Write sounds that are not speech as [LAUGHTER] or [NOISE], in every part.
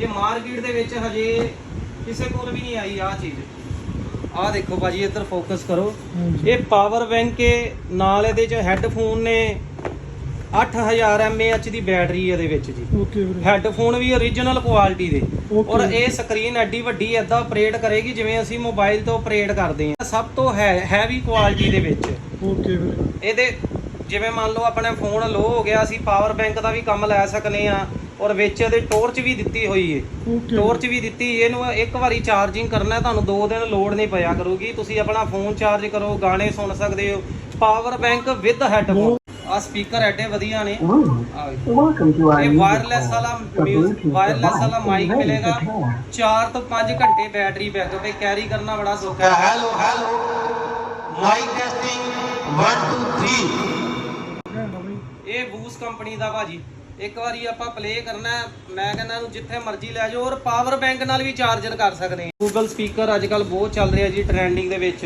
ਇਹ ਮਾਰਕੀਟ ਦੇ ਵਿੱਚ ਹਜੇ ਕਿਸੇ ਕੋਲ ਵੀ ਨਹੀਂ ਆਈ ਆ ਚੀਜ਼। ਆਹ ਦੇਖੋ ਭਾਜੀ ਇੱਧਰ ਫੋਕਸ ਕਰੋ। ਇਹ ਪਾਵਰ ਬੈਂਕ ਹੈ ਨਾਲ ਇਹਦੇ ਚ ਹੈੱਡਫੋਨ ਨੇ 8000 mAh ਦੀ ਬੈਟਰੀ ਇਹਦੇ ਵਿੱਚ ਜੀ। ਓਕੇ ਵੀਰੇ। ਹੈੱਡਫੋਨ ਵੀ origignal ਕੁਆਲਿਟੀ ਦੇ. ਔਰ ਇਹ ਸਕਰੀਨ ਐਡੀ ਵੱਡੀ ਐਦਾਂ ਆਪਰੇਟ ਕਰੇਗੀ ਜਿਵੇਂ ਅਸੀਂ ਮੋਬਾਈਲ ਤੋਂ ਆਪਰੇਟ ਕਰਦੇ ਹਾਂ। ਸਭ ਤੋਂ ਹੈ ਹੈਵੀ ਕੁਆਲਿਟੀ ਦੇ ਵਿੱਚ। ਓਕੇ ਵੀਰੇ। ਇਹਦੇ ਜਿਵੇਂ ਮੰਨ ਲਓ ਆਪਣੇ ਫੋਨ ਲੋ ਹੋ ਗਿਆ ਅਸੀਂ ਪਾਵਰ ਬੈਂਕ ਦਾ ਵੀ ਕੰਮ ਲੈ ਸਕਨੇ ਆ ਔਰ ਵਿੱਚ ਇਹਦੇ ਟੋਰਚ ਵੀ ਦਿੱਤੀ ਹੋਈ ਏ। ਟੋਰਚ ਵੀ ਦਿੱਤੀ ਇਹਨੂੰ ਇੱਕ ਵਾਰੀ ਚਾਰਜਿੰਗ ਕਰਨਾ ਤੁਹਾਨੂੰ 2 ਦਿਨ ਲੋਡ ਨਹੀਂ ਪਿਆ ਕਰੂਗੀ। ਤੁਸੀਂ ਆਪਣਾ ਫੋਨ ਚਾਰਜ ਕਰੋ ਗਾਣੇ ਸੁਣ ਸਕਦੇ ਹੋ। ਪਾਵਰ ਬੈਂਕ ਵਿਦ ਹੈੱਡਫੋਨ ਆ ਸਪੀਕਰ ਐਡੇ ਵਧੀਆ ਨੇ। ਇਹ ਵਾਇਰਲੈਸ. ਵਾਲਾ ਮਿਊਜ਼ਿਕ ਵਾਇਰਲੈਸ ਵਾਲਾ ਮਾਈਕ ਮਿਲੇਗਾ। to pair. 4 ਤੋਂ 5 ਘੰਟੇ ਬੈਟਰੀ ਬੈਕਅਪ ਹੈ ਕੈਰੀ ਕਰਨਾ ਬੜਾ ਸੌਖਾ ਹੈ। ਹੈਲੋ ਹੈਲੋ ਮਾਈਕ ਟੈਸਟਿੰਗ 1 2 3 ਘੰਟਾ ਬਈ ਇਹ ਬੂਸ ਕੰਪਨੀ ਦਾ ਭਾਜੀ। ਇੱਕ ਵਾਰੀ ਆਪਾਂ ਪਲੇ ਕਰਨਾ ਮੈਂ ਕਹਿੰਦਾ ਇਹਨੂੰ ਜਿੱਥੇ ਮਰਜ਼ੀ ਲੈ ਜਾਓ ਔਰ ਪਾਵਰ ਬੈਂਕ ਨਾਲ ਵੀ ਚਾਰਜਰ ਕਰ ਸਕਦੇ ਹਾਂ। ਗੂਗਲ ਸਪੀਕਰ ਅੱਜ ਕੱਲ ਬਹੁਤ ਚੱਲ ਰਿਹਾ ਜੀ ਟ੍ਰੈਂਡਿੰਗ ਦੇ ਵਿੱਚ।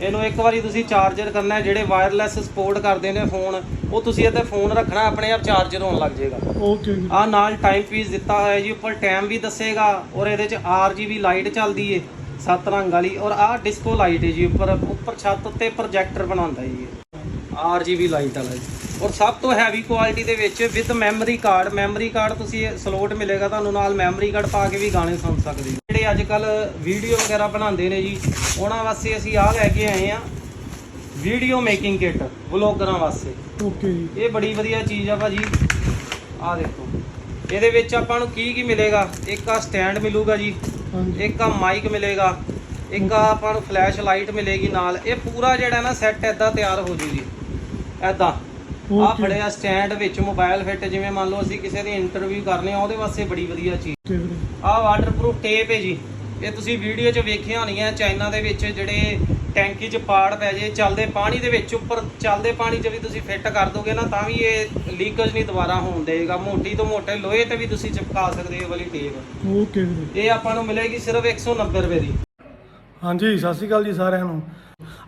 ਇਹਨੂੰ ਇੱਕ ਵਾਰੀ ਤੁਸੀਂ ਚਾਰਜਰ ਕਰਨਾ ਜਿਹੜੇ ਵਾਇਰਲੈਸ ਸਪੋਰਟ ਕਰਦੇ ਨੇ ਫੋਨ ਉਹ ਤੁਸੀਂ ਇੱਥੇ ਫੋਨ ਰੱਖਣਾ ਆਪਣੇ ਆਪ ਚਾਰਜਰ ਹੋਣ ਲੱਗ ਜਾਏਗਾ। ਓਕੇ ਵੀਰੇ ਆ ਨਾਲ ਟਾਈਮ ਪੀਸ ਦਿੱਤਾ ਹੋਇਆ ਜੀ ਉੱਪਰ ਟਾਈਮ ਵੀ ਦੱਸੇਗਾ ਔਰ ਇਹਦੇ ਚ RGB ਲਾਈਟ ਚੱਲਦੀ ਏ ਸੱਤ ਰੰਗ ਵਾਲੀ ਔਰ ਆਹ ਡਿਸਕੋ ਲਾਈਟ ਹੈ ਜੀ ਉੱਪਰ ਉੱਪਰ ਛੱਤ ਉੱਤੇ ਪ੍ਰੋਜੈਕਟਰ ਬਣਾਉਂਦਾ ਜੀ RGB ਲਾਈਟ ਵਾਲਾ ਜੀ। ਔਰ ਸਭ ਤੋਂ ਹੈਵੀ ਕੁਆਲਿਟੀ ਦੇ ਵਿੱਚ with memory card memory card ਤੁਸੀਂ ਸਲੋਟ ਮਿਲੇਗਾ ਤੁਹਾਨੂੰ ਨਾਲ ਮੈਮਰੀ ਕਾਰਡ ਪਾ ਕੇ ਵੀ ਗਾਣੇ ਸੁਣ ਸਕਦੇ ਹੋ। ਜਿਹੜੇ ਅੱਜ ਕੱਲ ਵੀਡੀਓ ਵਗੈਰਾ ਬਣਾਉਂਦੇ ਨੇ ਜੀ ਉਹਨਾਂ ਵਾਸਤੇ ਅਸੀਂ ਆਹ ਲੈ ਕੇ ਆਏ ਆ ਵੀਡੀਓ ਮੇਕਿੰਗ ਕਿੱਟ ਵਲੌਗਰਾਂ ਵਾਸਤੇ। ਓਕੇ ਜੀ ਇਹ ਬੜੀ ਵਧੀਆ ਚੀਜ਼ ਆ ਭਾਜੀ। ਆਹ ਦੇਖੋ। ਇਹਦੇ ਵਿੱਚ ਆਪਾਂ ਨੂੰ ਕੀ ਕੀ ਮਿਲੇਗਾ? ਇੱਕ ਆ ਸਟੈਂਡ ਮਿਲੂਗਾ ਜੀ ਇੱਕ ਆ ਮਾਈਕ ਮਿਲੇਗਾ ਇੱਕ ਆ ਆਪਾਂ ਨੂੰ ਫਲੈਸ਼ ਲਾਈਟ ਮਿਲੇਗੀ ਨਾਲ। ਇਹ ਪੂਰਾ ਜਿਹੜਾ ਨਾ ਸੈੱਟ ਐਦਾਂ ਤਿਆਰ ਹੋ ਜੂ ਜੀ। ਐਦਾਂ ਆ Okay. ਫੜਿਆ ਸਟੈਂਡ ਵਿੱਚ ਮੋਬਾਈਲ ਫਿੱਟ ਜਿਵੇਂ ਮੰਨ ਲਓ ਅਸੀਂ ਕਿਸੇ ਦੀ ਇੰਟਰਵਿਊ ਕਰਨੀ ਆ ਉਹਦੇ ਵਾਸਤੇ ਬੜੀ ਵਧੀਆ ਚੀਜ਼। ਵੀਰੇ ਆ ਵਾਟਰਪ੍ਰੂਫ ਟੇਪ ਹੈ ਜੀ। ਇਹ ਤੁਸੀਂ ਵੀਡੀਓ 'ਚ ਵੇਖਿਆ ਹੋਣੀਆਂ ਚਾਈਨਾ ਦੇ ਵਿੱਚ ਜਿਹੜੇ ਟੈਂਕੀ 'ਚ ਪਾੜ ਪੈ ਜੇ ਚੱਲਦੇ ਪਾਣੀ ਦੇ ਵਿੱਚ ਉੱਪਰ ਚੱਲਦੇ ਪਾਣੀ 'ਚ ਵੀ ਤੁਸੀਂ ਫਿੱਟ ਕਰ ਦੋਗੇ ਨਾ ਤਾਂ ਵੀ ਇਹ ਲੀਕੇਜ ਨਹੀਂ ਦੁਬਾਰਾ ਹੋਣ ਦੇਗਾ ਮੋਟੀ ਤੋਂ ਮੋਟੇ ਲੋਹੇ ਤੇ ਵੀ ਤੁਸੀਂ ਚਿਪਕਾ ਸਕਦੇ ਹੋ ਇਹ ਵਾਲੀ ਟੇਪ ਓਕੇ ਵੀਰੇ ਇਹ ਆਪਾਂ ਨੂੰ ਮਿਲੇਗੀ ਸਿਰਫ 190 ਰੁਪਏ ਦੀ। ਹਾਂਜੀ ਸਤਿ ਸ਼੍ਰੀ ਅਕਾਲ ਜੀ ਸਾਰਿਆਂ ਨੂੰ।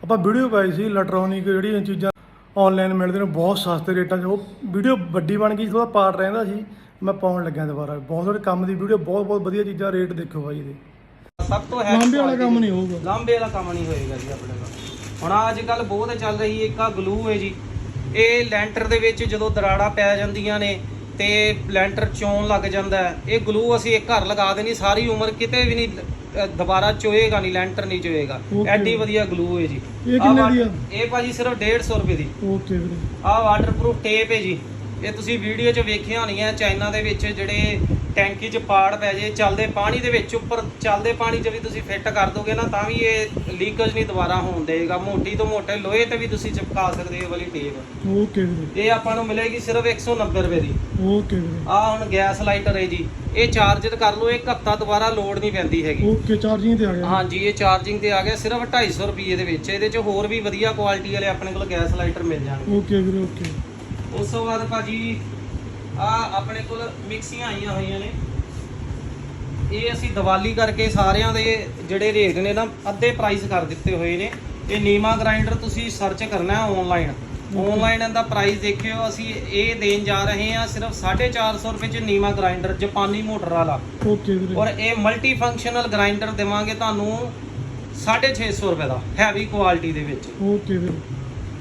ਆਪਾਂ ਵੀਡੀਓ ਪਾਈ ਸੀ ਇਲੈਕਟ੍ਰੋਨਿਕ ਜਿਹੜੀਆਂ ਚੀਜ਼ਾਂ ਆਨਲਾਈਨ ਮਿਲਦੇ ਨੇ ਬਹੁਤ ਸਸਤੇ ਰੇਟਾਂ 'ਚ। ਉਹ ਵੀਡੀਓ ਵੱਡੀ ਬਣ ਗਈ ਥੋੜਾ ਪਾਰਟ ਰਹਿੰਦਾ ਸੀ ਮੈਂ ਪਾਉਣ ਲੱਗਿਆ ਦੁਬਾਰਾ। ਬਹੁਤ ਸਾਰੇ ਕੰਮ ਦੀ ਵੀਡੀਓ ਬਹੁਤ ਬਹੁਤ ਵਧੀਆ ਚੀਜ਼ਾਂ ਰੇਟ ਦੇਖਿਓ ਬਾਈ ਇਹਦੇ। ਸਭ ਤੋਂ ਹੈਵੀ ਲਾਂਬੇ ਵਾਲਾ ਕੰਮ ਨਹੀਂ ਹੋਊਗਾ। ਲਾਂਬੇ ਵਾਲਾ ਕੰਮ ਨਹੀਂ ਹੋਏਗਾ ਜੀ ਆਪਣੇ ਨਾਲ ਹੁਣ ਅੱਜ ਕੱਲ ਬਹੁਤ ਚੱਲ ਰਹੀ ਇੱਕ ਆ ਗਲੂ ਹੈ ਜੀ। ਇਹ ਲੈਂਟਰ ਦੇ ਵਿੱਚ ਜਦੋਂ ਦਰਾੜਾ ਪੈ ਜਾਂਦੀਆਂ ਨੇ ਤੇ ਲੈਂਟਰ ਚੋਣ ਲੱਗ ਜਾਂਦਾ ਹੈ। ਇਹ ਗਲੂ ਅਸੀਂ ਇੱਕ ਘਰ ਲਗਾ ਦੇਣੀ ਸਾਰੀ ਉਮਰ ਕਿਤੇ ਵੀ ਨਹੀਂ ਅ, ਦੁਬਾਰਾ ਚੋਏਗਾ ਨਹੀਂ ਲੈਂਟਰ ਨਹੀਂ ਚੋਏਗਾ। Okay. ਐਡੀ ਵਧੀਆ ਗਲੂ ਹੈ ਜੀ। ਇਹ ਆਹ ਕਿੰਨੇ ਦੀ ਆ? ਇਹ ਭਾਜੀ ਸਿਰਫ 150 ਰੁਪਏ ਦੀ। ਓਕੇ ਵੀਰੇ। ਆਹ ਵਾਟਰਪ੍ਰੂਫ ਟੇਪ ਹੈ ਜੀ। ਇਹ ਤੁਸੀਂ ਵੀਡੀਓ 'ਚ ਵੇਖਿਆ ਹੋਣੀਆਂ ਚਾਈਨਾ ਦੇ ਵਿੱਚ ਜਿਹੜੇ ਟੈਂਕੀ 'ਚ ਪਾੜ ਪੈ ਜੇ ਚੱਲਦੇ ਪਾਣੀ ਦੇ ਵਿੱਚ ਉੱਪਰ ਚੱਲਦੇ ਪਾਣੀ 'ਚ ਵੀ ਤੁਸੀਂ ਫਿੱਟ ਕਰ ਦੋਗੇ ਨਾ ਤਾਂ ਵੀ ਇਹ ਲੀਕੇਜ ਨਹੀਂ ਦੁਬਾਰਾ ਹੋਣ ਦੇਗਾ ਮੋਟੀ ਤੋਂ ਮੋਟੇ ਲੋਹੇ ਤੇ ਵੀ ਤੁਸੀਂ ਚਿਪਕਾ ਸਕਦੇ ਹੋ ਵਾਲੀ ਟੇਪ ਓਕੇ ਵੀਰੇ। ਇਹ ਆਪਾਂ ਨੂੰ ਮਿਲੇਗੀ ਸਿਰਫ 190 ਰੁਪਏ ਦੀ। ਓਕੇ ਵੀਰੇ। ਆਹ ਹੁਣ ਗੈਸ ਲਾਈਟਰ ਹੈ ਜੀ। ਇਹ ਚਾਰਜਰ ਕਰ ਲਓ ਇੱਕ ਹਫਤਾ ਦੁਬਾਰਾ ਲੋਡ ਨਹੀਂ ਪੈਂਦੀ ਹੈਗੀ। ਓਕੇ ਚਾਰਜਿੰਗ ਤੇ ਆ ਗਿਆ। ਹਾਂਜੀ ਇਹ ਚਾਰਜਿੰਗ ਤੇ ਆ ਗਿਆ ਸਿਰਫ 250 ਰੁਪਏ ਦੇ ਵਿੱਚ। ਇਹਦੇ 'ਚ ਹੋਰ ਵੀ ਵਧੀਆ ਕੁਆਲਿਟੀ ਵਾਲੇ ਆਪਣੇ ਕੋਲ ਗੈਸ ਲਾਈਟਰ ਮਿਲ ਜਾਣਗੇ। ਓਕੇ ਵੀਰੇ ਓਕੇ। ਉਸ ਤੋਂ ਬਾਅਦ ਭਾਜੀ ਆ ਆਪਣੇ ਕੋਲ ਮਿਕਸੀਆਂ ਆਈਆਂ ਹੋਈਆਂ ਨੇ। ਇਹ ਅਸੀਂ ਦੀਵਾਲੀ ਕਰਕੇ ਸਾਰਿਆਂ ਦੇ ਜਿਹੜੇ ਰੇਟ ਨੇ ਨਾ ਅੱਧੇ ਪ੍ਰਾਈਸ ਕਰ ਦਿੱਤੇ ਹੋਏ ਨੇ। ਇਹ ਨੀਮਾ ਗ੍ਰਾਈਂਡਰ ਤੁਸੀਂ ਸਰਚ ਕਰਨਾ ਹੈ ਆਨਲਾਈਨ ਆਨਲਾਈਨ ਇਹਦਾ ਪ੍ਰਾਈਸ ਦੇਖਿਓ ਅਸੀਂ ਇਹ ਦੇਣ ਜਾ ਰਹੇ ਹਾਂ ਸਿਰਫ 450 ਰੁਪਏ ਚ ਨੀਮਾ ਗ੍ਰਾਈਂਡਰ ਜਾਪਾਨੀ ਮੋਟਰ ਵਾਲਾ। ਓਕੇ ਵੀਰੇ। ਔਰ ਇਹ ਮਲਟੀ ਫੰਕਸ਼ਨਲ ਗ੍ਰਾਈਂਡਰ ਦੇਵਾਂਗੇ ਤੁਹਾਨੂੰ 650 ਰੁਪਏ ਦਾ ਹੈਵੀ ਕੁਆਲਿਟੀ ਦੇ ਵਿੱਚ। ਓਕੇ ਵੀਰੇ।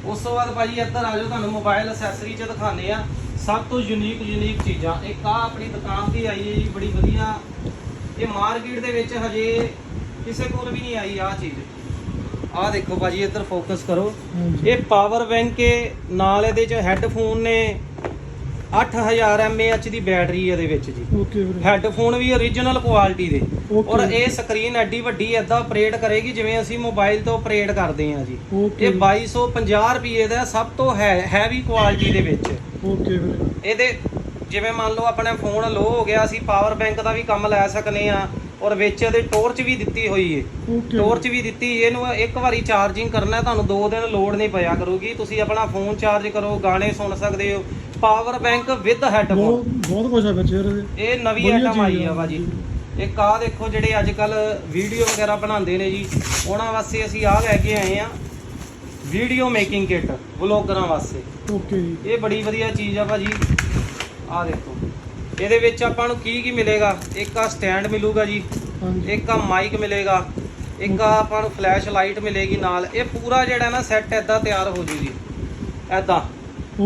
ਉਸ ਤੋਂ ਬਾਅਦ ਭਾਜੀ ਇੱਧਰ ਆ ਜਾਓ ਤੁਹਾਨੂੰ ਮੋਬਾਈਲ ਅਸੈਸਰੀ ਚ ਦਿਖਾਣੇ ਆ ਸਭ ਤੋਂ ਯੂਨੀਕ ਯੂਨੀਕ ਚੀਜ਼ਾਂ। ਇੱਕ ਆ ਆਪਣੀ ਦੁਕਾਨ ਤੇ ਆਈ ਹੈ ਜੀ ਬੜੀ ਵਧੀਆ। ਇਹ ਮਾਰਕੀਟ ਦੇ ਵਿੱਚ ਹਜੇ ਕਿਸੇ ਕੋਲ ਵੀ ਨਹੀਂ ਆਈ ਆ ਚੀਜ਼। ਆਹ ਦੇਖੋ ਭਾਜੀ ਇੱਧਰ ਫੋਕਸ ਕਰੋ। ਇਹ ਪਾਵਰ ਬੈਂਕ ਹੈ ਨਾਲ ਇਹਦੇ ਚ ਹੈੱਡਫੋਨ ਨੇ 8000 mAh ਦੀ ਬੈਟਰੀ ਇਹਦੇ ਵਿੱਚ ਜੀ। ਓਕੇ ਵੀਰੇ ਹੈੱਡਫੋਨ ਵੀ origignal ਕੁਆਲਿਟੀ ਦੇ. ਔਰ ਇਹ ਸਕਰੀਨ ਐਡੀ ਵੱਡੀ ਐਦਾਂ ਆਪਰੇਟ ਕਰੇਗੀ ਜਿਵੇਂ ਅਸੀਂ ਮੋਬਾਈਲ ਤੋਂ ਆਪਰੇਟ ਕਰਦੇ ਹਾਂ ਜੀ। ਇਹ 2250 ਰੁਪਏ ਦਾ ਸਭ ਤੋਂ ਹੈ ਹੈਵੀ ਕੁਆਲਿਟੀ ਦੇ ਵਿੱਚ। ਓਕੇ ਵੀਰੇ ਇਹਦੇ ਜਿਵੇਂ ਮੰਨ ਲਓ ਆਪਣੇ ਫੋਨ ਲੋ ਹੋ ਗਿਆ ਅਸੀਂ ਪਾਵਰ ਬੈਂਕ ਦਾ ਵੀ ਕੰਮ ਲੈ ਸਕਨੇ ਆ ਔਰ ਵਿੱਚ ਇਹਦੇ ਟੋਰਚ ਵੀ ਦਿੱਤੀ ਹੋਈ ਏ। ਟੋਰਚ ਵੀ ਦਿੱਤੀ ਇਹਨੂੰ ਇੱਕ ਵਾਰੀ ਚਾਰਜਿੰਗ ਕਰਨਾ ਤੁਹਾਨੂੰ 2 ਦਿਨ ਲੋਡ ਨਹੀਂ ਪਿਆ ਕਰੂਗੀ। ਤੁਸੀਂ ਆਪਣਾ ਫੋਨ ਚਾਰਜ ਕਰੋ ਗਾਣੇ ਸੁਣ ਸਕਦੇ ਹੋ। ਪਾਵਰ ਬੈਂਕ ਵਿਦ ਹੈੱਡਫੋਨ ਬਹੁਤ ਬਹੁਤ ਕੁਝ ਆ ਬੱਚੇ ਇਹਦੇ। ਇਹ ਨਵੀਂ ਵਧੀਆ ਆਈਟਮ ਚੀਜ਼ ਆਈ ਆ ਆ ਭਾਜੀ। ਇੱਕ ਆ ਦੇਖੋ ਜਿਹੜੇ ਅੱਜ ਕੱਲ ਵੀਡੀਓ ਵਗੈਰਾ ਬਣਾਉਂਦੇ ਨੇ ਜੀ। ਉਹਨਾਂ ਵਾਸਤੇ ਅਸੀਂ ਆ ਲੈ ਕੇ ਆਏ ਆ। ਵੀਡੀਓ ਮੇਕਿੰਗ ਕਿੱਟ ਵਲੌਗਰਾਂ ਵਾਸਤੇ। ਓਕੇ ਜੀ ਇਹ ਬੜੀ ਵਧੀਆ ਚੀਜ਼ ਆ ਭਾਜੀ। ਆ ਦੇਖੋ। ਇਹਦੇ ਵਿੱਚ ਆਪਾਂ ਨੂੰ ਕੀ ਕੀ ਮਿਲੇਗਾ? ਇੱਕ ਆ ਸਟੈਂਡ ਮਿਲੂਗਾ ਜੀ। ਹਾਂਜੀ। ਇੱਕ ਆ ਮਾਈਕ ਮਿਲੇਗਾ। ਇੱਕ ਆ ਆਪਾਂ ਨੂੰ ਫਲੈਸ਼ ਲਾਈਟ ਮਿਲੇਗੀ ਨਾਲ। ਇਹ ਪੂਰਾ ਜਿਹੜਾ ਨਾ ਸੈੱਟ ਐਦਾਂ ਤਿਆਰ ਹੋ ਜੂ ਜੀ ਐਦਾਂ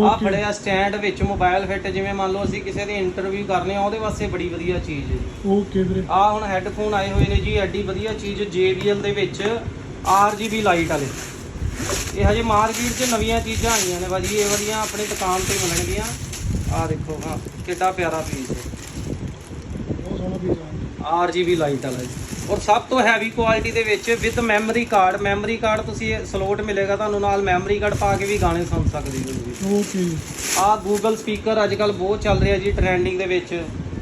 ਆ. ਫੜਿਆ ਸਟੈਂਡ ਵਿੱਚ ਮੋਬਾਈਲ ਫਿੱਟ ਜਿਵੇਂ ਮੰਨ ਲਓ ਅਸੀਂ ਕਿਸੇ ਦੀ ਇੰਟਰਵਿਊ ਕਰਨੀ ਆ ਉਹਦੇ ਵਾਸਤੇ ਬੜੀ ਵਧੀਆ ਚੀਜ਼ ਹੈ ਓਕੇ ਵੀਰੇ। ਆ ਹੁਣ ਹੈੱਡਫੋਨ ਆਏ ਹੋਏ ਨੇ ਜੀ ਐਡੀ ਵਧੀਆ ਚੀਜ਼ JBL ਦੇ ਵਿੱਚ RGB ਲਾਈਟ ਵਾਲੇ। ਇਹ ਹਜੇ ਮਾਰਕੀਟ 'ਚ ਨਵੀਆਂ ਚੀਜ਼ਾਂ ਆਈਆਂ ਨੇ ਭਾਜੀ ਇਹ ਵਧੀਆ ਆਪਣੀ ਦੁਕਾਨ ਤੇ ਮਿਲਣਗੀਆਂ। ਆ ਦੇਖੋ ਹਾਂ ਕਿੱਡਾ ਪਿਆਰਾ ਪੀਸ ਹੈ। ਬਹੁਤ ਸੋਹਣਾ ਪੀਸ ਆ RGB ਲਾਈਟ ਵਾਲਾ ਜੀ। ਔਰ ਸਭ ਤੋਂ ਹੈਵੀ ਕੁਆਲਿਟੀ ਦੇ ਵਿੱਚ with memory card memory card ਤੁਸੀਂ ਸਲੋਟ ਮਿਲੇਗਾ ਤੁਹਾਨੂੰ ਨਾਲ ਮੈਮਰੀ ਕਾਰਡ ਪਾ ਕੇ ਵੀ ਗਾਣੇ ਸੁਣ ਸਕਦੇ ਹੋ ਜੀ ਓਕੇ ਜੀ ਆ Google ਸਪੀਕਰ ਅੱਜ ਕੱਲ ਬਹੁਤ ਚੱਲ ਰਿਹਾ ਜੀ ਟ੍ਰੈਂਡਿੰਗ ਦੇ ਵਿੱਚ।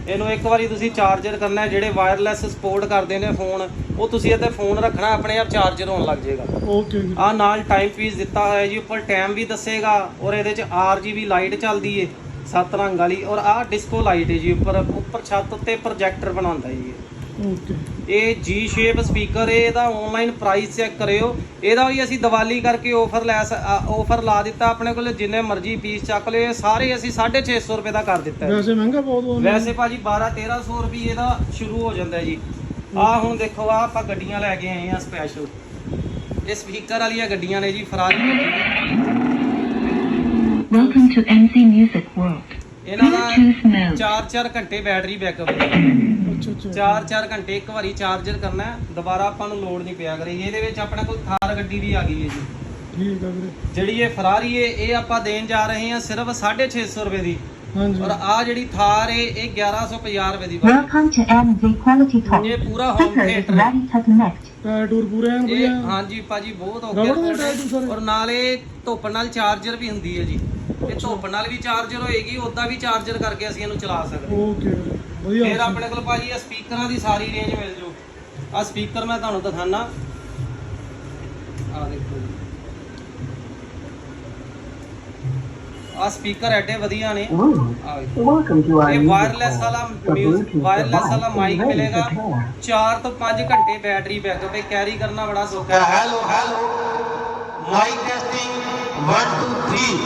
ਇਹਨੂੰ ਇੱਕ ਵਾਰੀ ਤੁਸੀਂ ਚਾਰਜਰ ਕਰਨਾ ਹੈ ਜਿਹੜੇ ਵਾਇਰਲੈਸ ਸਪੋਰਟ ਕਰਦੇ ਨੇ ਫੋਨ ਉਹ ਤੁਸੀਂ ਇੱਥੇ ਫੋਨ ਰੱਖਣਾ ਆਪਣੇ ਆਪ ਚਾਰਜਰ ਹੋਣ ਲੱਗ ਜਾਏਗਾ। ਓਕੇ ਆ ਨਾਲ ਟਾਈਮ ਪੀਸ ਦਿੱਤਾ ਹੋਇਆ ਜੀ ਉੱਪਰ ਟਾਈਮ ਵੀ ਦੱਸੇਗਾ ਔਰ ਇਹਦੇ ਚ RGB ਲਾਈਟ ਚੱਲਦੀ ਏ ਸੱਤ ਰੰਗ ਵਾਲੀ ਔਰ ਆ ਡਿਸਕੋ ਲਾਈਟ ਏ ਜੀ ਉੱਪਰ ਉੱਪਰ ਛੱਤ ਉੱਤੇ ਪ੍ਰੋਜੈਕਟਰ ਬਣਾਉਂਦਾ ਜੀ। ਓਕੇ ਇਹ G ਸ਼ੇਪ ਸਪੀਕਰ ਹੈ ਇਹਦਾ ਆਨਲਾਈਨ ਪ੍ਰਾਈਸ ਚੈੱਕ ਕਰਿਓ। ਇਹਦਾ ਵੀ ਅਸੀਂ ਦੀਵਾਲੀ ਕਰਕੇ ਆਫਰ ਲੈ ਆਫਰ ਲਾ ਦਿੱਤਾ ਆਪਣੇ ਕੋਲ ਜਿੰਨੇ ਮਰਜ਼ੀ ਪੀਸ ਚੱਕ ਲਿਓ ਇਹ ਸਾਰੇ ਅਸੀਂ 650 ਰੁਪਏ ਦਾ ਕਰ ਦਿੱਤਾ ਹੈ। ਵੈਸੇ ਮਹਿੰਗਾ ਬਹੁਤ ਹੁੰਦਾ ਵੈਸੇ ਭਾਜੀ 12 1300 ਰੁਪਏ ਦਾ ਸ਼ੁਰੂ ਹੋ ਜਾਂਦਾ ਜੀ। ਆ ਹੁਣ ਦੇਖੋ ਆ ਆਪਾਂ ਗੱਡੀਆਂ ਲੈ ਕੇ ਆਏ ਆ ਸਪੈਸ਼ਲ ਇਹ ਸਪੀਕਰ ਵਾਲੀਆਂ ਗੱਡੀਆਂ ਨੇ ਜੀ Ferrari. Welcome to MC Music World. ਇਹਨਾਂ ਦਾ Bluetooth mode. 4-4 ਘੰਟੇ ਬੈਟਰੀ ਬੈਕਅਪ [COUGHS] ਹੈ। ਅੱਛਾ ਅੱਛਾ। ਚਾਰ ਚਾਰ ਘੰਟੇ ਇੱਕ ਵਾਰੀ ਚਾਰਜਰ ਕਰਨਾ ਹੈ, ਦੁਬਾਰਾ ਆਪਾਂ ਨੂੰ ਲੋਡ ਨਹੀਂ ਪਿਆ ਕਰੇਗੀ ਇਹਦੇ ਵਿੱਚ ਆਪਣੇ ਕੋਲ ਥਾਰ ਗੱਡੀ ਵੀ ਆ ਗਈ ਹੈ ਜੀ। ਠੀਕ ਆ ਵੀਰੇ। ਜਿਹੜੀ ਇਹ ਫਰਾਰੀ ਹੈ ਇਹ ਆਪਾਂ ਦੇਣ ਜਾ ਰਹੇ ਹਾਂ ਸਿਰਫ 650 ਰੁਪਏ ਦੀ। ਹਾਂਜੀ। ਔਰ ਆ ਜਿਹੜੀ ਥਾਰ ਹੈ ਇਹ 1150 ਰੁਪਏ ਦੀ ਭਾਜੀ। Welcome to MZ Quality Talk. ਇਹ ਪੂਰਾ ਹੋਮ Speaker is ਥੀਏਟਰ ਹੈ। ready to connect. ਟਾਇਰ ਟੂਰ ਪੂਰੇ ਐਨ ਇਹ ਵਧੀਆ। ਹਾਂਜੀ ਭਾਜੀ ਬਹੁਤ ਹੋ ਰਬੜ ਦੇ ਗਿਆ ਟਾਇਰ ਟੂਰ ਸਾਰੇ? ਔਰ ਨਾਲੇ ਧੁੱਪ ਨਾਲ ਚਾਰਜਰ ਵੀ ਹੁੰਦੀ ਹੈ ਜੀ। ਤੇ ਧੁੱਪ ਨਾਲ ਵੀ ਚਾਰਜਰ ਹੋਏਗੀ ਉਦਾਂ ਵੀ ਚਾਰਜਰ ਕਰਕੇ ਅਸੀਂ ਇਹਨੂੰ ਚਲਾ ਸਕਦੇ ਓਕੇ ਵਧੀਆ ਫਿਰ ਆਪਣੇ ਕੋਲ ਭਾਜੀ ਇਹ ਸਪੀਕਰਾਂ ਦੀ ਸਾਰੀ ਰੇਂਜ ਮਿਲ ਜੂ। ਆ ਸਪੀਕਰ ਮੈਂ ਤੁਹਾਨੂੰ ਦਿਖਾਣਾ ਆ ਦੇਖੋ ਆ ਸਪੀਕਰ ਐਡੇ ਵਧੀਆ ਨੇ। ਇਹ ਵਾਇਰਲੈਸ ਵਾਲਾ ਮਿਊਜ਼ਿਕ ਵਾਇਰਲੈਸ ਵਾਲਾ ਮਾਈਕ ਮਿਲੇਗਾ। 4 ਤੋਂ 5 ਘੰਟੇ ਬੈਟਰੀ ਬੈਕਅਪ ਹੈ। ਕੈਰੀ ਕਰਨਾ ਬੜਾ ਸੌਖਾ ਹੈ। ਹੈਲੋ ਹੈਲੋ ਮਾਈਕ ਟੈਸਟਿੰਗ 1 2 3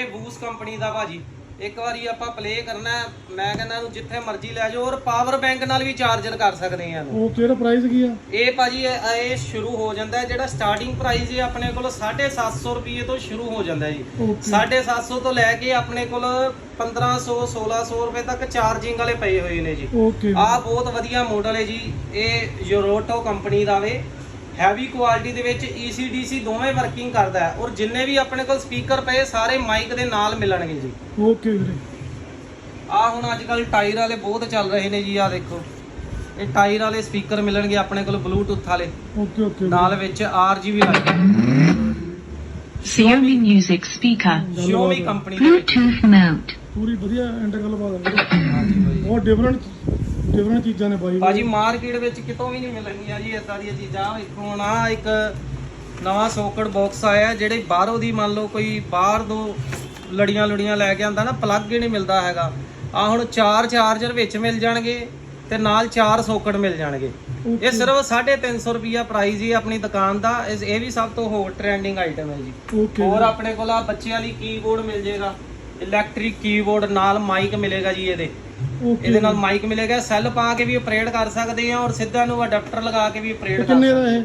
ਇਹ ਬੂਸ ਕੰਪਨੀ ਦਾ ਭਾਜੀ। ਇੱਕ ਵਾਰੀ ਆਪਾਂ ਪਲੇ ਕਰਨਾ ਹੈ, ਮੈਂ ਕਹਿੰਦਾ ਇਹਨੂੰ ਜਿੱਥੇ ਮਰਜ਼ੀ ਲੈ ਜਾਓ ਔਰ ਪਾਵਰ ਬੈਂਕ ਨਾਲ ਵੀ ਚਾਰਜਰ ਕਰ ਸਕਦੇ ਆ ਇਹਨੂੰ। ਓਕੇ ਇਹਦਾ ਪ੍ਰਾਈਸ ਕੀ ਆ? ਇਹ ਭਾਜੀ ਇਹ ਇਹ ਸ਼ੁਰੂ ਹੋ ਜਾਂਦਾ ਹੈ ਜਿਹੜਾ ਸਟਾਰਟਿੰਗ ਪ੍ਰਾਈਸ ਹੈ ਆਪਣੇ ਕੋਲ 750 ਰੁਪਏ ਤੋਂ ਸ਼ੁਰੂ ਹੋ ਜਾਂਦਾ ਹੈ ਜੀ। ਓਕੇ 750 ਤੋਂ ਲੈ ਕੇ ਆਪਣੇ ਕੋਲ 1500 1600 ਰੁਪਏ ਤੱਕ ਚਾਰਜਿੰਗ ਵਾਲੇ ਪਏ ਹੋਏ ਨੇ ਜੀ। ਓਕੇ ਆ ਬਹੁਤ ਵਧੀਆ ਮਾਡਲ ਹੈ ਜੀ। ਇਹ ਯੂਰੋਟੋ ਕੰਪਨੀ ਦਾ ਵੇ। ਹੈਵੀ ਕੁਆਲਿਟੀ ਦੇ ਵਿੱਚ ECDC ਦੋਵੇਂ ਵਰਕਿੰਗ ਕਰਦਾ ਹੈ ਔਰ ਜਿੰਨੇ ਵੀ ਆਪਣੇ ਕੋਲ ਸਪੀਕਰ ਪਏ ਸਾਰੇ ਮਾਈਕ ਦੇ ਨਾਲ ਮਿਲਣਗੇ ਜੀ। ਓਕੇ ਵੀਰੇ। ਆ ਹੁਣ ਅੱਜ ਕੱਲ ਟਾਇਰ ਵਾਲੇ ਬਹੁਤ ਚੱਲ ਰਹੇ ਨੇ ਜੀ ਆ ਦੇਖੋ। ਇਹ ਟਾਇਰ ਵਾਲੇ ਸਪੀਕਰ ਮਿਲਣਗੇ ਆਪਣੇ ਕੋਲ ਬਲੂਟੁੱਥ ਵਾਲੇ। ਓਕੇ ਓਕੇ ਨਾਲ ਵਿੱਚ RGB light Xiaomi Music Speaker. Xiaomi company ਦੇ ਵਿੱਚ। Bluetooth mode. ਪੂਰੀ ਵਧੀਆ ਦਿੰਦੇ ਹਾਂਜੀ ਬਾਈ ਬਹੁਤ ਡਿਫਰੈਂਟ ਡਿਫਰੈਂਟ ਚੀਜ਼ਾਂ ਨੇ ਬਾਈ? ਭਾਜੀ ਮਾਰਕੀਟ ਵਿੱਚ ਕਿਤੋਂ ਵੀ ਨਹੀਂ ਮਿਲਣਗੀਆਂ ਜੀ ਇਦਾਂ ਦੀਆਂ ਚੀਜ਼ਾਂ। ਇੱਕ ਆ ਇੱਕ ਨਵਾਂ ਸੌਕਟ ਬਾਕਸ ਆਇਆ ਜਿਹੜੇ ਬਾਹਰੋਂ ਦੀ ਮੰਨ ਲਓ ਕੋਈ ਬਾਹਰ ਤੋਂ ਲੜੀਆਂ ਲੁੜੀਆਂ ਲੈ ਕੇ ਆਂਦਾ ਨਾ ਪਲੱਗ ਹੀ ਨਹੀਂ ਮਿਲਦਾ ਹੈਗਾ। ਆ ਹੁਣ ਚਾਰ ਚਾਰਜਰ ਵਿੱਚ ਮਿਲ ਜਾਣਗੇ ਤੇ ਨਾਲ ਚਾਰ ਸੌਕਟ ਮਿਲ ਜਾਣਗੇ। ਇਹ ਸਿਰਫ 350 ਰੁਪਿਆ ਪ੍ਰਾਈਸ ਹੀ ਆਪਣੀ ਦੁਕਾਨ ਦਾ। ਇਹ ਵੀ ਸਭ ਤੋਂ ਹੋਰ ਟ੍ਰੈਂਡਿੰਗ ਆਈਟਮ ਹੈ ਜੀ। ਹੋਰ ਆਪਣੇ ਕੋਲ ਆ ਬੱਚਿਆਂ ਲਈ ਕੀਬੋਰਡ ਮਿਲ ਜੇਗਾ ਇਲੈਕਟ੍ਰਿਕ ਕੀਬੋਰਡ ਨਾਲ ਮਾਈਕ ਮਿਲੇਗਾ ਜੀ ਇਹਦੇ। ਇਹਦੇ ਨਾਲ ਮਾਈਕ ਮਿਲੇਗਾ ਸੈੱਲ ਪਾ ਕੇ ਵੀ ਆਪਰੇਟ ਕਰ ਸਕਦੇ ਆ ਔਰ ਸਿੱਧਾ ਨੂੰ ਅਡਾਪਟਰ ਲਗਾ ਕੇ ਵੀ ਆਪਰੇਟ ਕਰ ਕਿੰਨੇ ਸਕਦੇ ਦਾ ਇਹ?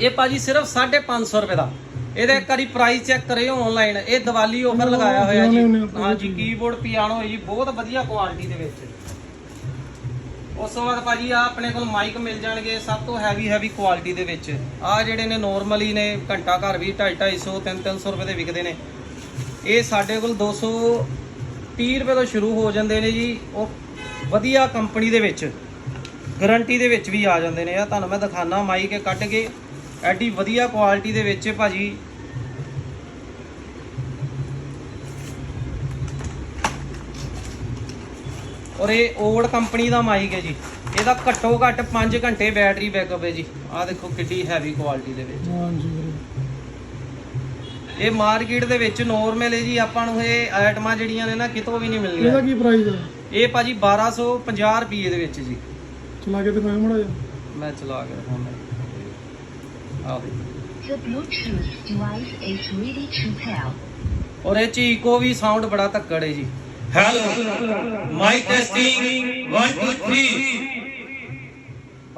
ਇਹ ਭਾਜੀ ਸਿਰਫ 550 ਰੁਪਏ ਦਾ। ਇਹਦਾ ਇੱਕ ਵਾਰੀ ਪ੍ਰਾਈਸ ਚੈੱਕ ਕਰਿਓ ਆਨਲਾਈਨ ਇਹ ਦੀਵਾਲੀ ਆਫਰ ਲਗਾਇਆ ਹੋਇਆ ਜੀ। ਉਹਨੇ- ਹਾਂਜੀ ਕੀਬੋਰਡ ਪਿਆਨੋ ਹੈ ਜੀ ਬਹੁਤ ਵਧੀਆ ਕੁਆਲਿਟੀ ਦੇ ਵਿੱਚ। ਉਸ ਤੋਂ ਬਾਅਦ ਭਾਜੀ ਆ ਆਪਣੇ ਕੋਲ ਮਾਈਕ ਮਿਲ ਜਾਣਗੇ ਸਭ ਤੋਂ ਹੈਵੀ ਹੈਵੀ ਕੁਆਲਿਟੀ ਦੇ ਵਿੱਚ। ਆ ਜਿਹੜੇ ਨੇ ਨਾਰਮਲੀ ਨੇ ਘੰਟਾ ਘਰ ਵੀ 250 250 300 ਰੁਪਏ ਦੇ ਵਿਕਦੇ ਨੇ। ਇਹ ਸਾਡੇ ਕੋਲ 230 ਰੁਪਏ ਤੋਂ ਸ਼ੁਰੂ ਹੋ ਜਾਂਦੇ ਨੇ ਜੀ, ਉਹ ਵਧੀਆ ਕੰਪਨੀ ਦੇ ਵਿੱਚ, ਗਾਰੰਟੀ ਦੇ ਵਿੱਚ ਵੀ ਆ ਜਾਂਦੇ ਨੇ। ਆ ਤੁਹਾਨੂੰ ਮੈਂ ਦਿਖਾਣਾ ਮਾਈਕ ਕੱਢ ਕੇ, ਐਡੀ ਵਧੀਆ ਕੁਆਲਿਟੀ ਦੇ ਵਿੱਚ ਭਾਜੀ। ਔਰ ਇਹ ਓਲਡ ਕੰਪਨੀ ਦਾ ਮਾਈਕ ਹੈ ਜੀ। ਇਹਦਾ ਘੱਟੋ ਘੱਟ 5 ਘੰਟੇ ਬੈਟਰੀ ਬੈਕਅਪ ਹੈ ਜੀ। ਆਹ ਦੇਖੋ ਕਿੱਡੀ ਹੈਵੀ ਕੁਆਲਿਟੀ ਦੇ ਵਿੱਚ। ਹਾਂਜੀ ਇਹ ਮਾਰਕੀਟ ਦੇ ਵਿੱਚ ਨੋਰਮਲ ਹੈ ਜੀ ਆਪਾਂ ਨੂੰ ਇਹ ਆਈਟਮਾਂ ਜਿਹੜੀਆਂ ਨੇ ਨਾ ਕਿਤੋਂ ਵੀ ਨਹੀਂ ਇਹਦਾ ਮਿਲਣੀਆਂ ਕੀ ਪ੍ਰਾਈਸ ਆ ਇਹ ਭਾਜੀ 1250 ਰੁਪਏ ਦੇ ਵਿੱਚ ਜੀ ਚਲਾ ਕੇ ਮੈਂ ਮੜਾ ਜਾ ਮੈਂ ਚਲਾ ਕੇ ਦਿਖਾਉਂਦਾ ਆਹ ਦੇਖੋ The Bluetooth device is ready to pair. ਔਰ ਇਹ ਚ ਇਕੋ ਵੀ ਸਾਊਂਡ ਬੜਾ ਧੱਕੜ ਹੈ ਜੀ Hello. Mic testing. One, two, three.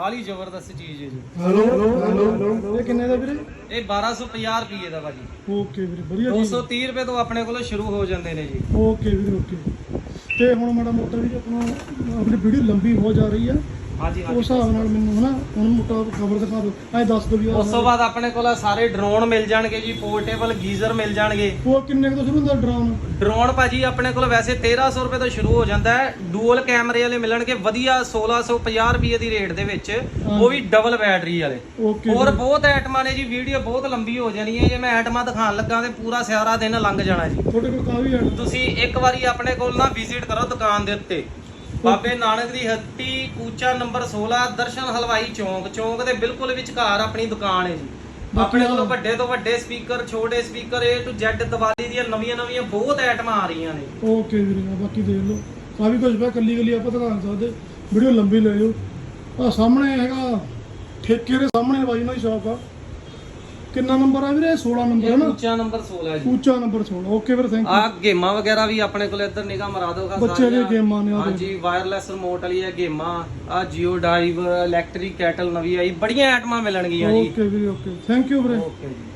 ਬਾਲੀ ਜ਼ਬਰਦਸਤ ਚੀਜ਼ ਹੈ ਜੀ। ਹੈਲੋ ਹੈਲੋ ਇਹ ਕਿੰਨੇ ਦਾ ਵੀਰੇ? ਇਹ 1250 ਰੁਪਏ ਦਾ ਭਾਜੀ। ਓਕੇ ਵੀਰੇ ਵਧੀਆ ਚੀਜ਼। 230 ਰੁਪਏ ਤੋਂ ਆਪਣੇ ਕੋਲ ਸ਼ੁਰੂ ਹੋ ਜਾਂਦੇ ਨੇ ਜੀ। ਓਕੇ ਵੀਰੇ ਓਕੇ। ਤੇ ਹੁਣ ਮਾੜਾ ਮੋਟਾ ਵੀ ਆਪਣਾ ਆਪਣੀ ਵੀਡੀਓ ਲੰਬੀ ਹੋ ਜਾ ਰਹੀ ਆ ਹਾਂਜੀ ਉਸ ਹਾਂਜੀ ਹਿਸਾਬ ਨਾਲ ਮੈਨੂੰ ਹਨਾ ਹੁਣ ਮੋਟਾ ਖਬਰ ਦਿਖਾ ਦਿਓ। ਐ ਦੱਸ ਦਿਓ ਵੀ ਉਸ ਤੋਂ ਬਾਅਦ ਆਪਣੇ ਕੋਲ ਸਾਰੇ ਡਰੋਨ ਮਿਲ ਜਾਣਗੇ ਜੀ ਪੋਰਟੇਬਲ ਗੀਜ਼ਰ ਮਿਲ ਜਾਣਗੇ। ਉਹ ਕਿੰਨੇ ਕੁ ਤੋਂ ਸ਼ੁਰੂ ਹੁੰਦਾ ਡਰਾਉਣ ਡਰੋਨ ਭਾਜੀ ਆਪਣੇ ਕੋਲ ਵੈਸੇ 1300 ਰੁਪਏ ਤੋਂ ਸ਼ੁਰੂ ਹੋ ਜਾਂਦਾ ਹੈ। ਡੂਅਲ ਕੈਮਰੇ ਵਾਲੇ ਮਿਲਣਗੇ ਵਧੀਆ 1650 ਰੁਪਏ ਦੀ ਰੇਟ ਦੇ ਵਿੱਚ। ਉਹ ਵੀ ਡਬਲ ਬੈਟਰੀ ਵਾਲੇ। ਓਕੇ ਹੋਰ ਬਹੁਤ ਆਈਟਮਾਂ ਨੇ ਜੀ ਵੀਡੀਓ ਬਹੁਤ ਲੰਬੀ ਹੋ ਜਾਣੀ ਹੈ। ਜੇ ਮੈਂ ਆਈਟਮਾਂ ਦਿਖਾਉਣ ਲੱਗਾ ਤੇ ਪੂਰਾ ਸਾਰਾ ਦਿਨ ਲੰਘ ਜਾਣਾ ਜੀ। ਤੁਹਾਡੇ ਕੋਲ ਕਾਫੀ ਐਡ ਤੁਸੀਂ ਇੱਕ ਵਾਰੀ ਆਪਣੇ ਕੋਲ ਨਾ ਵਿਜ਼ਿਟ ਕਰੋ ਦੁਕਾਨ ਦੇ ਉੱਤੇ। ਬਾਬੇ ਨਾਨਕ ਦੀ ਹੱਟੀ ਕੂਚਾ ਨੰਬਰ 16 ਦਰਸ਼ਨ ਹਲਵਾਈ ਚੌਂਕ। ਚੌਂਕ ਦੇ ਬਿਲਕੁਲ ਵਿਚਕਾਰ ਆਪਣੀ ਦੁਕਾਨ ਹੈ ਜੀ। ਆਪਣੇ ਕੋਲ ਵੱਡੇ ਤੋਂ ਵੱਡੇ ਸਪੀਕਰ ਛੋਟੇ speaker A to Z Diwali ਦੀਆਂ ਨਵੀਆਂ ਨਵੀਆਂ ਬਹੁਤ ਆਈਟਮਾਂ ਆ ਰਹੀਆਂ ਨੇ। ਓਕੇ ਵੀਰੇ ਆ ਬਾਕੀ ਦੇਖ ਲਓ। ਕਾਫੀ ਕੁਝ ਪਿਆ ਕੱਲੀ ਕੱਲੀ ਆਪਾਂ ਦਿਖਾ ਨਹੀਂ ਸਕਦੇ। ਵੀਡੀਓ ਲੰਬੀ ਲੈ ਲਿਓ। ਆ ਸਾਹਮਣੇ ਹੈਗਾ ਠੇਕੇ ਦੇ ਸਾਹਮਣੇ ਬਾਈ ਦੀ ਸ਼ਾਪ ਆ। ਕਿੰਨਾ ਨੰਬਰ ਆ ਵੀਰੇ? 16 ਨੰਬਰ ਹੈ ਇਹ ਨਾ ਕੂਚਾ ਨੰਬਰ 16 ਹੈ ਜੀ। ਉੱਚਾ ਨੰਬਰ 16 ਓਕੇ ਵੀਰੇ ਥੈਂਕ ਆ ਗੇਮਾਂ ਵਗੈਰਾ ਵੀ ਆਪਣੇ ਕੋਲ ਇੱਧਰ ਨਿਗਾਹ ਮਰਾ ਦੋਗਾ ਬੱਚਿਆਂ ਦੀਆਂ ਗੇਮਾਂ ਨੇ ਉਹਦੇ। ਹਾਂਜੀ ਵਾਇਰਲੈਸ ਰਿਮੋਟ ਵਾਲੀ ਹੈ ਗੇਮਾਂ ਆ ਜੀਓ ਡਾਈਵ ਇਲੈਕਟ੍ਰਿਕ ਕੈਟਲ ਨਵੀਂ ਆਈ ਬੜੀਆਂ ਆਈਟਮਾਂ ਮਿਲਣਗੀਆਂ ਯੂ ਜੀ। ਓਕੇ ਵੀਰੇ ਓਕੇ ਥੈਂਕ ਯੂ ਵੀਰੇ। ਓਕੇ ਜੀ।